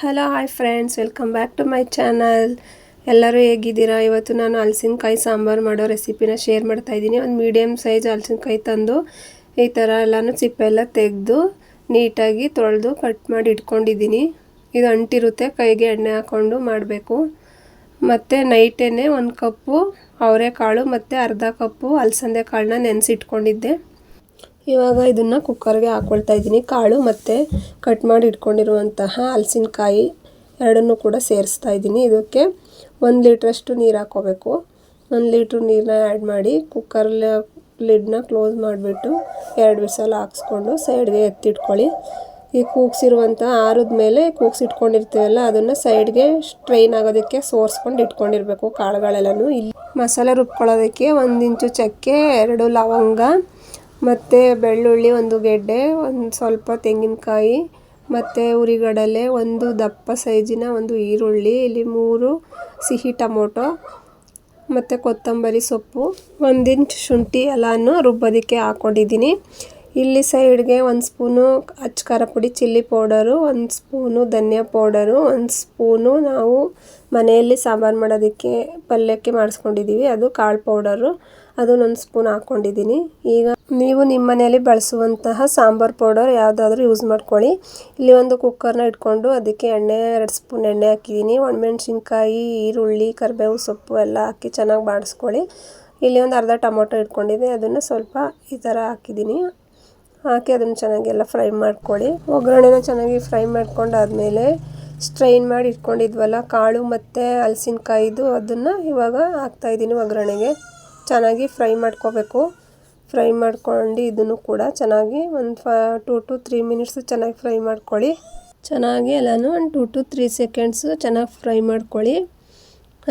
Hello hi friends welcome back to my channel ಎಲ್ಲರೂ ಹೇಗಿದ್ದೀರಾ? ಇವತ್ತು ನಾನು ಹಲಸಿನಕಾಯಿ ಸಾಂಬಾರು ಮಾಡೋ ರೆಸಿಪಿನ ಶೇರ್ ಮಾಡ್ತಾ ಇದ್ದೀನಿ. ಒಂದು ಮೀಡಿಯಮ್ ಸೈಜ್ ಹಲಸಿನಕಾಯಿ ತಂದು ಈ ಥರ ಎಲ್ಲನೂ ಸಿಪ್ಪೆಲ್ಲ ತೆಗೆದು ನೀಟಾಗಿ ತೊಳೆದು ಕಟ್ ಮಾಡಿ ಇಟ್ಕೊಂಡಿದ್ದೀನಿ. ಇದು ಅಂಟಿರುತ್ತೆ. ಕೈಗೆ ಎಣ್ಣೆ ಹಾಕ್ಕೊಂಡು ಮಾಡಬೇಕು. ಮತ್ತು ನೈಟೇ ಒಂದು ಕಪ್ಪು, ಅವರೆಕಾಳು ಮತ್ತು ಅರ್ಧ ಕಪ್ಪು ಅಲಸಂದೆ ಕಾಳನ್ನ ನೆನೆಸಿಟ್ಕೊಂಡಿದ್ದೆ. ಇವಾಗ ಇದನ್ನು ಕುಕ್ಕರ್ಗೆ ಹಾಕ್ಕೊಳ್ತಾ ಇದ್ದೀನಿ. ಕಾಳು ಮತ್ತು ಕಟ್ ಮಾಡಿ ಇಟ್ಕೊಂಡಿರುವಂತಹ ಹಲಸಿನಕಾಯಿ ಎರಡನ್ನೂ ಕೂಡ ಸೇರಿಸ್ತಾ ಇದ್ದೀನಿ. ಇದಕ್ಕೆ ಒಂದು ಲೀಟ್ರಷ್ಟು ನೀರು ಹಾಕ್ಕೋಬೇಕು. ಒಂದು ಲೀಟ್ರ್ ನೀರನ್ನ ಆ್ಯಡ್ ಮಾಡಿ ಕುಕ್ಕರ್ ಲಿಡ್ನ ಕ್ಲೋಸ್ ಮಾಡಿಬಿಟ್ಟು ಎರಡು ವಿಸಲ್ ಹಾಕ್ಸ್ಕೊಂಡು ಸೈಡ್ಗೆ ಎತ್ತಿಟ್ಕೊಳ್ಳಿ. ಈ ಕೂಗ್ಸಿರುವಂಥ ಆರದ ಮೇಲೆ ಕೂಗ್ಸಿಟ್ಕೊಂಡಿರ್ತೀವಲ್ಲ, ಅದನ್ನು ಸೈಡ್ಗೆ ಸ್ಟ್ರೈನ್ ಆಗೋದಕ್ಕೆ ಸೋರ್ಸ್ಕೊಂಡು ಇಟ್ಕೊಂಡಿರಬೇಕು ಕಾಳುಗಳೆಲ್ಲನೂ. ಇಲ್ಲಿ ಮಸಾಲೆ ರುಬ್ಕೊಳ್ಳೋದಕ್ಕೆ ಒಂದು ಇಂಚು ಚಕ್ಕೆ, ಎರಡು ಲವಂಗ ಮತ್ತು ಬೆಳ್ಳುಳ್ಳಿ ಒಂದು ಗೆಡ್ಡೆ, ಒಂದು ಸ್ವಲ್ಪ ತೆಂಗಿನಕಾಯಿ, ಮತ್ತು ಉರಿಗಡಲೆ, ಒಂದು ದಪ್ಪ ಸೈಜಿನ ಒಂದು ಈರುಳ್ಳಿ, ಇಲ್ಲಿ ಮೂರು ಸಿಹಿ ಟೊಮೊಟೊ, ಮತ್ತು ಕೊತ್ತಂಬರಿ ಸೊಪ್ಪು ಒಂದಿಂಚು ಶುಂಠಿ ಎಲ್ಲನೂ ರುಬ್ಬೋದಕ್ಕೆ ಹಾಕ್ಕೊಂಡಿದ್ದೀನಿ ಇಲ್ಲಿ ಸೈಡ್ಗೆ ಒಂದು ಸ್ಪೂನು ಅಚ್ಚ ಖಾರ ಪುಡಿ, ಚಿಲ್ಲಿ ಪೌಡರು, ಒಂದು ಸ್ಪೂನು ಧನಿಯಾ ಪೌಡರು, ಒಂದು ಸ್ಪೂನು ನಾವು ಮನೆಯಲ್ಲಿ ಸಾಂಬಾರು ಮಾಡೋದಕ್ಕೆ, ಪಲ್ಯಕ್ಕೆ ಮಾಡಿಸ್ಕೊಂಡಿದ್ದೀವಿ ಅದು ಕಾಳು ಪೌಡರು. ಅದನ್ನೊಂದು ಸ್ಪೂನ್ ಹಾಕ್ಕೊಂಡಿದ್ದೀನಿ ಈಗ ನೀವು ನಿಮ್ಮ ಮನೆಯಲ್ಲಿ ಬಳಸುವಂತಹ ಸಾಂಬಾರು ಪೌಡರ್ ಯಾವುದಾದ್ರೂ ಯೂಸ್ ಮಾಡ್ಕೊಳ್ಳಿ. ಇಲ್ಲಿ ಒಂದು ಕುಕ್ಕರ್ನ ಇಟ್ಕೊಂಡು ಅದಕ್ಕೆ ಎಣ್ಣೆ, ಎರಡು ಸ್ಪೂನ್ ಎಣ್ಣೆ ಹಾಕಿದ್ದೀನಿ ಒಣಮೆಣ್ಸಿನ್ಕಾಯಿ, ಈರುಳ್ಳಿ, ಕರಿಬೇವು ಸೊಪ್ಪು ಎಲ್ಲ ಹಾಕಿ ಚೆನ್ನಾಗಿ ಬಾಡಿಸ್ಕೊಳ್ಳಿ ಇಲ್ಲಿ ಒಂದು ಅರ್ಧ ಟೊಮೊಟೊ ಇಟ್ಕೊಂಡಿದ್ದೆ. ಅದನ್ನು ಸ್ವಲ್ಪ ಈ ಥರ ಹಾಕಿದ್ದೀನಿ ಹಾಕಿ ಅದನ್ನು ಚೆನ್ನಾಗಿ ಎಲ್ಲ ಫ್ರೈ ಮಾಡ್ಕೊಳ್ಳಿ ಒಗ್ಗರಣೆನ ಚೆನ್ನಾಗಿ ಫ್ರೈ ಮಾಡ್ಕೊಂಡಾದಮೇಲೆ ಸ್ಟ್ರೈನ್ ಮಾಡಿ ಇಟ್ಕೊಂಡಿದ್ವಲ್ಲ, ಕಾಳು ಮತ್ತು ಹಲಸಿನಕಾಯಿದು ಅದನ್ನು ಇವಾಗ ಹಾಕ್ತಾಯಿದ್ದೀನಿ ಒಗ್ಗರಣೆಗೆ. ಚೆನ್ನಾಗಿ ಫ್ರೈ ಮಾಡ್ಕೋಬೇಕು. ಫ್ರೈ ಮಾಡ್ಕೊಂಡು ಇದನ್ನು ಕೂಡ ಚೆನ್ನಾಗಿ ಒಂದು ಫ, ಟೂ ಟು ತ್ರೀ ಮಿನಿಟ್ಸು ಚೆನ್ನಾಗಿ ಫ್ರೈ ಮಾಡ್ಕೊಳ್ಳಿ ಚೆನ್ನಾಗಿ ಎಲ್ಲನೂ ಒಂದು ಟೂ ಟು ತ್ರೀ ಸೆಕೆಂಡ್ಸು ಚೆನ್ನಾಗಿ ಫ್ರೈ ಮಾಡ್ಕೊಳ್ಳಿ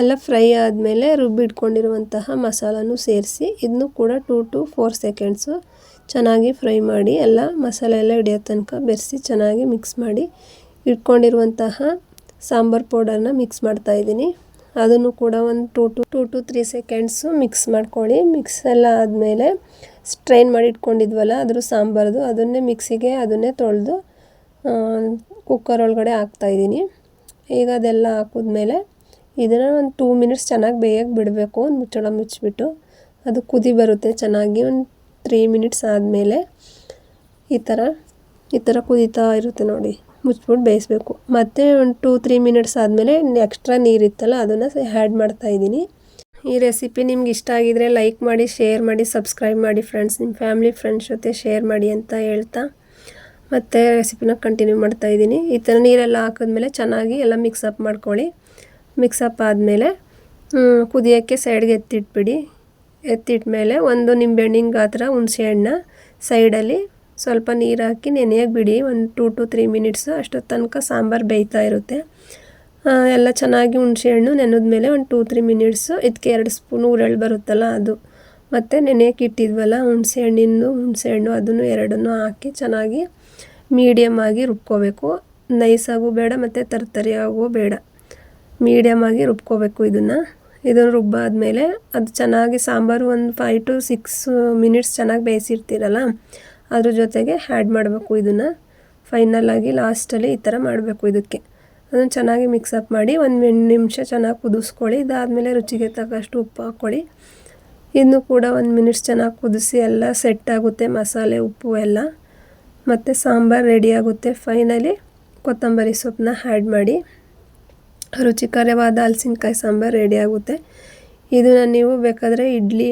ಎಲ್ಲ ಫ್ರೈ ಆದಮೇಲೆ ರುಬ್ಬಿಟ್ಕೊಂಡಿರುವಂತಹ ಮಸಾಲನೂ ಸೇರಿಸಿ ಇದನ್ನು ಕೂಡ ಟೂ ಟು ಫೋರ್ ಸೆಕೆಂಡ್ಸು ಚೆನ್ನಾಗಿ ಫ್ರೈ ಮಾಡಿ, ಎಲ್ಲ ಮಸಾಲೆ ಎಲ್ಲ ಹಿಡಿಯೋ ತನಕ ಬೆರೆಸಿ ಚೆನ್ನಾಗಿ ಮಿಕ್ಸ್ ಮಾಡಿ ಇಟ್ಕೊಂಡಿರುವಂತಹ ಸಾಂಬಾರು ಪೌಡರ್ನ ಮಿಕ್ಸ್ ಮಾಡ್ತಾಯಿದ್ದೀನಿ ಅದನ್ನು ಕೂಡ ಒಂದು two to two to three seconds mix ಮಾಡ್ಕೊಳ್ಳಿ. ಮಿಕ್ಸ್ ಎಲ್ಲ ಆದಮೇಲೆ ಸ್ಟ್ರೈನ್ ಮಾಡಿ ಇಟ್ಕೊಂಡಿದ್ವಲ್ಲ, ಅದ್ರ ಸಾಂಬಾರ್ದು. ಅದನ್ನೇ ಮಿಕ್ಸಿಗೆ ಅದನ್ನೇ ತೊಳೆದು ಕುಕ್ಕರ್ ಒಳಗಡೆ ಹಾಕ್ತಾಯಿದ್ದೀನಿ ಈಗ ಅದೆಲ್ಲ ಹಾಕಿದ್ಮೇಲೆ ಇದನ್ನು ಒಂದು ಟೂ ಮಿನಿಟ್ಸ್ ಚೆನ್ನಾಗಿ ಬೇಯಕ್ಕೆ ಬಿಡಬೇಕು ಒಂದು ಮುಚ್ಚಳ ಮುಚ್ಚಿಬಿಟ್ಟು. ಅದು ಕುದಿ ಬರುತ್ತೆ ಚೆನ್ನಾಗಿ ಒಂದು ತ್ರೀ ಮಿನಿಟ್ಸ್ ಆದಮೇಲೆ ಈ ಥರ ಈ ಥರ ಕುದೀತಾ ಇರುತ್ತೆ ನೋಡಿ. ಮುಚ್ಬಿಟ್ಟು ಬೇಯಿಸ್ಬೇಕು. ಮತ್ತು ಒಂದು ಟೂ ತ್ರೀ ಮಿನಿಟ್ಸ್ ಆದಮೇಲೆ ಎಕ್ಸ್ಟ್ರಾ ನೀರಿತ್ತಲ್ಲ ಅದನ್ನು ಆ್ಯಡ್ ಮಾಡ್ತಾಯಿದ್ದೀನಿ ಈ ರೆಸಿಪಿ ನಿಮ್ಗೆ ಇಷ್ಟ ಆಗಿದರೆ ಲೈಕ್ ಮಾಡಿ ಶೇರ್ ಮಾಡಿ ಸಬ್ಸ್ಕ್ರೈಬ್ ಮಾಡಿ ಫ್ರೆಂಡ್ಸ್ ನಿಮ್ಮ ಫ್ಯಾಮಿಲಿ ಫ್ರೆಂಡ್ಸ್ ಜೊತೆ ಶೇರ್ ಮಾಡಿ ಅಂತ ಹೇಳ್ತಾ. ಮತ್ತು ರೆಸಿಪಿನ ಕಂಟಿನ್ಯೂ ಮಾಡ್ತಾಯಿದ್ದೀನಿ ಈ ಥರ ನೀರೆಲ್ಲ ಹಾಕಿದ್ಮೇಲೆ ಚೆನ್ನಾಗಿ ಎಲ್ಲ ಮಿಕ್ಸಪ್ ಮಾಡ್ಕೊಳ್ಳಿ. ಮಿಕ್ಸಪ್ ಆದಮೇಲೆ ಕುದಿಯೋಕ್ಕೆ ಸೈಡ್ಗೆ ಎತ್ತಿಟ್ಬಿಡಿ. ಎತ್ತಿಟ್ಮೇಲೆ ಒಂದು ನಿಂಬೆಹಣ್ಣಿನ ಗಾತ್ರ, ಹುಣಸೆ ಸೈಡಲ್ಲಿ ಸ್ವಲ್ಪ ನೀರು ಹಾಕಿ ನೆನೆಯಾಗಿ ಬಿಡಿ. ಒಂದು ಟೂ ಟು ತ್ರೀ ಮಿನಿಟ್ಸು ಅಷ್ಟೊತ್ತು ತನಕ ಸಾಂಬಾರು ಬೇಯ್ತಾ ಇರುತ್ತೆ. ಎಲ್ಲ ಚೆನ್ನಾಗಿ ಹುಣಸೆಹಣ್ಣು ನೆನೆದ ಮೇಲೆ ಒಂದು ಟೂ ತ್ರೀ ಮಿನಿಟ್ಸು ಇದಕ್ಕೆ ಎರಡು ಸ್ಪೂನ್ ಉರಳು ಬರುತ್ತಲ್ಲ ಅದು. ಮತ್ತು ನೆನೆಯೋಕೆ ಇಟ್ಟಿದ್ವಲ್ಲ ಹುಣಸೆ ಹಣ್ಣಿಂದು, ಹುಣಸೆ ಹಣ್ಣು ಅದನ್ನು ಎರಡನ್ನೂ ಹಾಕಿ ಚೆನ್ನಾಗಿ ಮೀಡಿಯಮ್ ಆಗಿ ರುಬ್ಕೋಬೇಕು. ನೈಸಾಗೂ ಬೇಡ, ಮತ್ತು ತರ್ತರಿಯಾಗೂ ಬೇಡ. ಮೀಡಿಯಮ್ ಆಗಿ ರುಬ್ಕೋಬೇಕು ಇದನ್ನು. ಇದನ್ನು ರುಬ್ಬಾದ್ಮೇಲೆ ಅದು ಚೆನ್ನಾಗಿ ಸಾಂಬಾರು ಒಂದು ಫೈವ್ ಟು ಸಿಕ್ಸ್ ಮಿನಿಟ್ಸ್ ಚೆನ್ನಾಗಿ ಬೇಯಿಸಿರ್ತೀರಲ್ಲ, ಅದ್ರ ಜೊತೆಗೆ ಆ್ಯಡ್ ಮಾಡಬೇಕು ಇದನ್ನು. ಫೈನಲಾಗಿ ಲಾಸ್ಟಲ್ಲಿ ಈ ಥರ ಮಾಡಬೇಕು ಇದಕ್ಕೆ. ಅದನ್ನು ಚೆನ್ನಾಗಿ ಮಿಕ್ಸಪ್ ಮಾಡಿ ಒಂದು ಎಂಟು ನಿಮಿಷ ಚೆನ್ನಾಗಿ ಕುದಿಸ್ಕೊಳ್ಳಿ. ಇದಾದಮೇಲೆ ರುಚಿಗೆ ತಕ್ಕಷ್ಟು ಉಪ್ಪು ಹಾಕ್ಕೊಳ್ಳಿ. ಇನ್ನು ಕೂಡ ಒಂದು ಮಿನಿಟ್ಸ್ ಚೆನ್ನಾಗಿ ಕುದಿಸಿ ಎಲ್ಲ ಸೆಟ್ ಆಗುತ್ತೆ, ಮಸಾಲೆ, ಉಪ್ಪು ಎಲ್ಲ. ಮತ್ತು ಸಾಂಬಾರು ರೆಡಿ ಆಗುತ್ತೆ. ಫೈನಲಿ ಕೊತ್ತಂಬರಿ ಸೊಪ್ಪನ್ನ ಆ್ಯಡ್ ಮಾಡಿ. ರುಚಿಕರವಾದ ಹಲಸಿನಕಾಯಿ ಸಾಂಬಾರು ರೆಡಿ ಆಗುತ್ತೆ. ಇದನ್ನು ನೀವು ಬೇಕಾದರೆ ಇಡ್ಲಿ,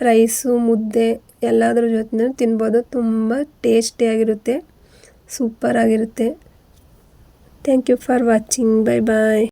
ರೈಸು, ಮುದ್ದೆ ಎಲ್ಲದರ ಜೊತೆ ತಿನ್ಬೋದು. ತುಂಬ ಟೇಸ್ಟಿಯಾಗಿರುತ್ತೆ ಸೂಪರಾಗಿರುತ್ತೆ thank you for watching bye bye